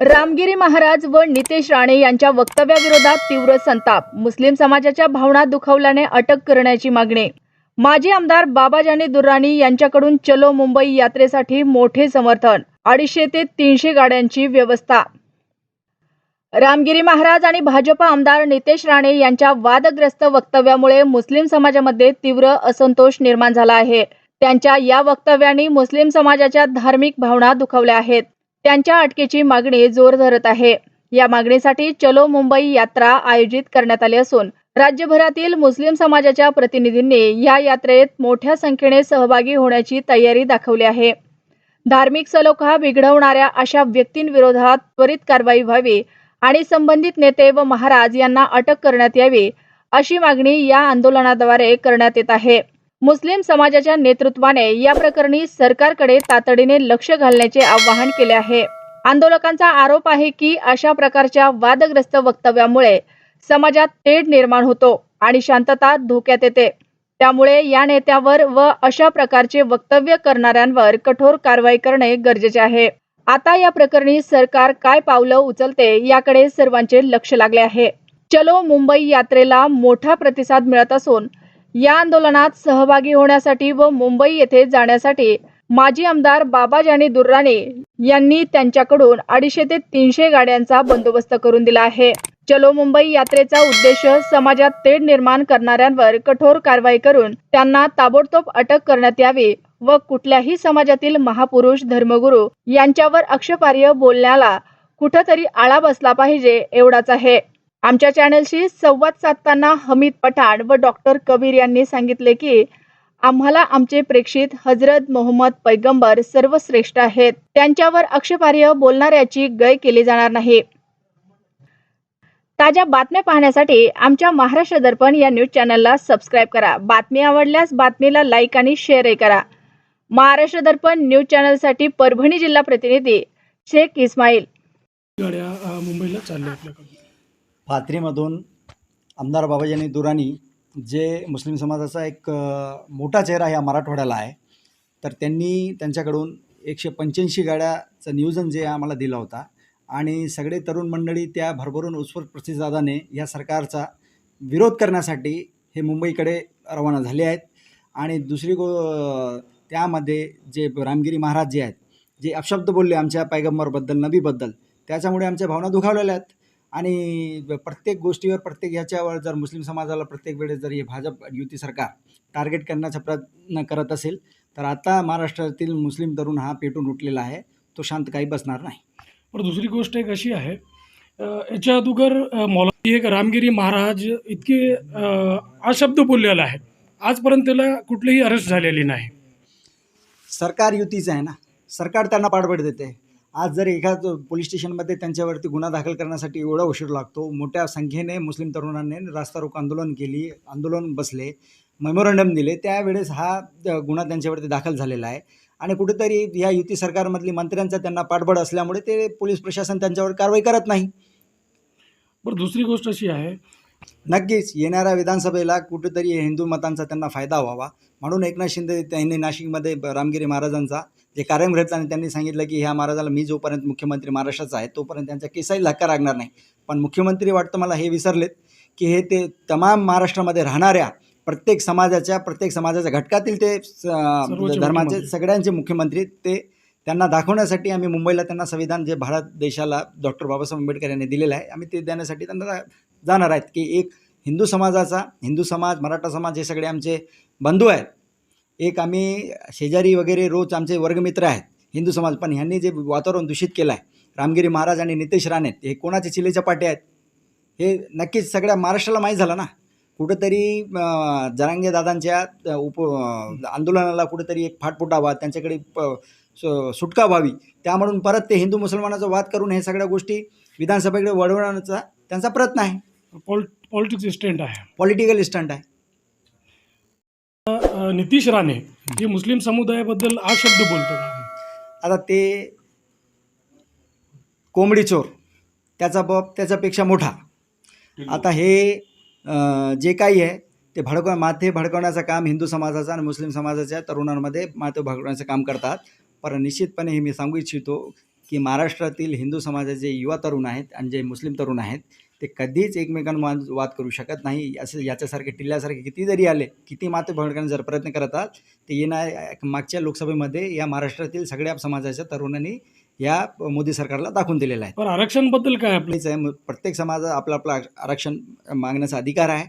रामगिरी महाराज व नितेश राणे यांच्या वक्तव्याविरोधात तीव्र संताप. मुस्लिम समाजाच्या भावना दुखावल्याने अटक करण्याची मागणी. माजी आमदार बाबाजानी दुर्राणी यांच्याकडून चलो मुंबई यात्रेसाठी मोठे समर्थन अडीचशे ते तीनशे गाड्यांची व्यवस्था. रामगिरी महाराज आणि भाजप आमदार नितेश राणे यांच्या वादग्रस्त वक्तव्यामुळे मुस्लिम समाजामध्ये तीव्र असंतोष निर्माण झाला आहे. त्यांच्या या वक्तव्यांनी मुस्लिम समाजाच्या धार्मिक भावना दुखावल्या आहेत. त्यांच्या अटकेची मागणी जोर धरत आहे. या मागणीसाठी चलो मुंबई यात्रा आयोजित करण्यात आली असून राज्यभरातील मुस्लिम समाजाच्या प्रतिनिधींनी या यात्रेत मोठ्या संख्येने सहभागी होण्याची तयारी दाखवली आहे. धार्मिक सलोखा बिघडवणाऱ्या अशा व्यक्तींविरोधात त्वरित कारवाई व्हावी आणि संबंधित नेते व महाराज यांना अटक करण्यात यावी अशी मागणी या आंदोलनाद्वारे करण्यात येत आहे. मुस्लिम समाजाच्या नेतृत्वाने या प्रकरणी सरकारकडे तातडीने लक्ष घालण्याचे आवाहन केले आहे. आंदोलकांचा आरोप आहे की अशा प्रकारच्या वादग्रस्त वक्तव्यामुळे समाजात तेढ निर्माण होतो आणि शांतता धोक्यात येते. त्यामुळे या नेत्यावर व अशा प्रकारचे वक्तव्य करणाऱ्यांवर कठोर कारवाई करणे गरजेचे आहे. आता या प्रकरणी सरकार काय पावलं उचलते याकडे सर्वांचे लक्ष लागले आहे. चलो मुंबई यात्रेला मोठा प्रतिसाद मिळत असून या आंदोलनात सहभागी होण्यासाठी व मुंबई येथे जाण्यासाठी माजी आमदार बाबाजानी दुर्राणे यांनी त्यांच्याकडून अडीचशे ते तीनशे गाड्यांचा बंदोबस्त करून दिला आहे. चलो मुंबई यात्रेचा उद्देश समाजात तेढ निर्माण करणाऱ्यांवर कठोर कारवाई करून त्यांना ताबडतोब अटक करण्यात यावी व कुठल्याही समाजातील महापुरुष धर्मगुरू यांच्यावर अक्षपार्य बोलण्याला कुठंतरी आळा बसला पाहिजे एवढाच आहे. आमच्या चॅनलशी संवाद साधताना हमीद पठाण व डॉक्टर कबीर यांनी सांगितले की आम्हाला आमचे प्रेक्षित हजरत मोहम्मद पैगंबर सर्वश्रेष्ठ आहेत. त्यांच्यावर आक्षेपार्ह बोलणाऱ्याची गय केली जाणार नाही. ताज्या बातम्या पाहण्यासाठी आमच्या महाराष्ट्र दर्पण या न्यूज चॅनलला सबस्क्राईब करा. बातमी आवडल्यास बातमीला लाईक आणि शेअरही करा. महाराष्ट्र दर्पण न्यूज चॅनलसाठी परभणी जिल्हा प्रतिनिधी शेख इस्माईल. गाड्या मुंबईला चालल्या आपल्याकडून. पाथरीमधून आमदार बाबाजानी दुराणी जे मुस्लिम समाजाचा एक मोठा चेहरा ह्या मराठवाड्याला आहे. तर त्यांनी त्यांच्याकडून एकशे पंच्याऐंशी गाड्याचं नियोजन जे आम्हाला दिला होता आणि सगळे तरुण मंडळी त्या भरभरून उत्स्फूर्त प्रतिसादाने या सरकारचा विरोध करण्यासाठी हे मुंबईकडे रवाना झाले आहेत. आणि दुसरी गो त्यामध्ये जे रामगिरी महाराज जे आहेत जे अपशब्द बोलले आमच्या पैगंबरबद्दल नबीबद्दल त्याच्यामुळे आमच्या भावना दुखावलेल्या आहेत. आणि प्रत्येक गोष्टीवर प्रत्येक ह्याच्यावर जर मुस्लिम समाजाला प्रत्येक वेळेस जर हे भाजप युती सरकार टार्गेट करण्याचा प्रयत्न करत असेल तर आता महाराष्ट्रातील मुस्लिम तरुण हा पेटून उठलेला आहे. तो शांत काही बसणार नाही. पण दुसरी गोष्ट एक अशी आहे याच्या अगोदर मौलाना एक रामगिरी महाराज इतके अशब्द बोललेला आहे आजपर्यंत त्याला कुठलीही अरेस्ट झालेली नाही. सरकार युतीचं आहे ना? सरकार त्यांना पाठबळ देते. आज जर एखाद पोलीस स्टेशनमध्ये त्यांच्यावरती गुन्हा दाखल करण्यासाठी एवढा उशीर लागतो मोठ्या संख्येने मुस्लिम तरुणांनी रास्ता रोको आंदोलन केली आंदोलन बसले मेमोरंडम दिले त्यावेळेस हा गुन्हा त्यांच्यावरती दाखल झालेला आहे. आणि कुठेतरी या युती सरकारमधली मंत्र्यांचा त्यांना पाठबळ असल्यामुळे ते पोलीस प्रशासन त्यांच्यावर कारवाई करत नाही. बरं दुसरी गोष्ट अशी आहे. नक्कीच येणाऱ्या विधानसभेला कुठेतरी हिंदू मतांचा त्यांना फायदा व्हावा. म्हणून एकनाथ शिंदे त्यांनी नाशिकमध्ये रामगिरी महाराजांचा जे कार्यक्रम घेतला आणि त्यांनी सांगितलं की ह्या महाराजाला मी जोपर्यंत मुख्यमंत्री महाराष्ट्राचा आहे तोपर्यंत त्यांच्या केसाही धक्का लागणार नाही. पण मुख्यमंत्री वाटतं मला हे विसरलेत की हे ते तमाम महाराष्ट्रामध्ये राहणाऱ्या प्रत्येक समाजाच्या प्रत्येक समाजाच्या घटकातील ते धर्माचे. सगळ्यांचे मुख्यमंत्री ते त्यांना दाखवण्यासाठी आम्ही मुंबईला त्यांना संविधान जे भारत देशाला डॉक्टर बाबासाहेब आंबेडकर यांनी दिलेलं आहे आम्ही ते देण्यासाठी त्यांना जाणार आहेत की एक हिंदू समाजाचा हिंदू समाज मराठा समाज हे सगळे आमचे बंधू आहेत. एक आम्ही शेजारी वगैरे रोज आमचे वर्गमित्र आहेत हिंदू समाज पण ह्यांनी जे वातावरण दूषित केलं आहे रामगिरी महाराज आणि नितेश राणे हे कोणाचे चिलेच्या पाटे आहेत? हे नक्कीच सगळ्या महाराष्ट्राला माहीत झालं ना. कुठंतरी जरांगे दादांच्या उप आंदोलनाला कुठंतरी एक फाट फुटावा त्यांच्याकडे प- सुटका व्हावी त्यामधून परत ते हिंदू मुसलमानाचा वाद करून हे सगळ्या गोष्टी विधानसभेकडे वळवण्याचा त्यांचा प्रयत्न आहे. पॉल पॉलिटिक्स स्टँड आहे. पॉलिटिकल स्टंट आहे. नितीश राणे हे मुस्लिम समुदायाबद्दल अशब्द बोलतो आता ते कोंबडी चोर त्याचा बाप त्याच्यापेक्षा मोठा. आता हे जे काही आहे ते भडकव माथे भडकवण्याचं काम हिंदू समाजाचं आणि मुस्लिम समाजाच्या तरुणांमध्ये माथे भडकवण्याचं काम करतात. पण निश्चितपणे हे मी सांगू इच्छितो की महाराष्ट्रातील हिंदू समाजाचे युवा तरुण आहेत आणि जे मुस्लिम तरुण आहेत ते कधीच एकमेकांवर वाद करू शकत नाही. असं याच्यासारखे टिल्ल्यासारखे किती जरी आले किती माते भडकण्याचा जर प्रयत्न करत आहात ते येणार मागच्या लोकसभेमध्ये या महाराष्ट्रातील सगळ्या समाजाच्या तरुणांनी या मोदी सरकारला दाखवून दिलेलं आहे. पण आरक्षणबद्दल काय आपलं? आपलीच आहे प्रत्येक समाज आपलं आपलं आरक्षण मागण्याचा अधिकार आहे.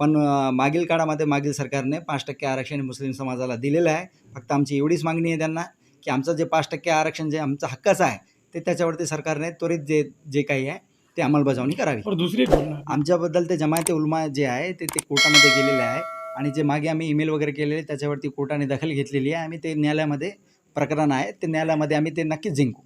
पण मागील काळामध्ये मागील सरकारने पाच टक्के आरक्षण मुस्लिम समाजाला दिलेलं आहे. फक्त आमची एवढीच मागणी आहे त्यांना की आमचं जे पाच टक्के आरक्षण जे आमचं हक्काचं आहे ते त्याच्यावरती सरकारने त्वरित जे जे काही आहे ते अंमलबजावणी करावी. पण दुसरी आमच्याबद्दल ते जमायते उलमा जे आहे ते ते कोर्टामध्ये गेलेले आहे. आणि जे मागे आम्ही ईमेल वगैरे केलेले त्याच्यावरती कोर्टाने दखल घेतलेली आहे. आम्ही ते न्यायालयामध्ये प्रकरण आहे. ते न्यायालयामध्ये आम्ही ते नक्कीच जिंकू.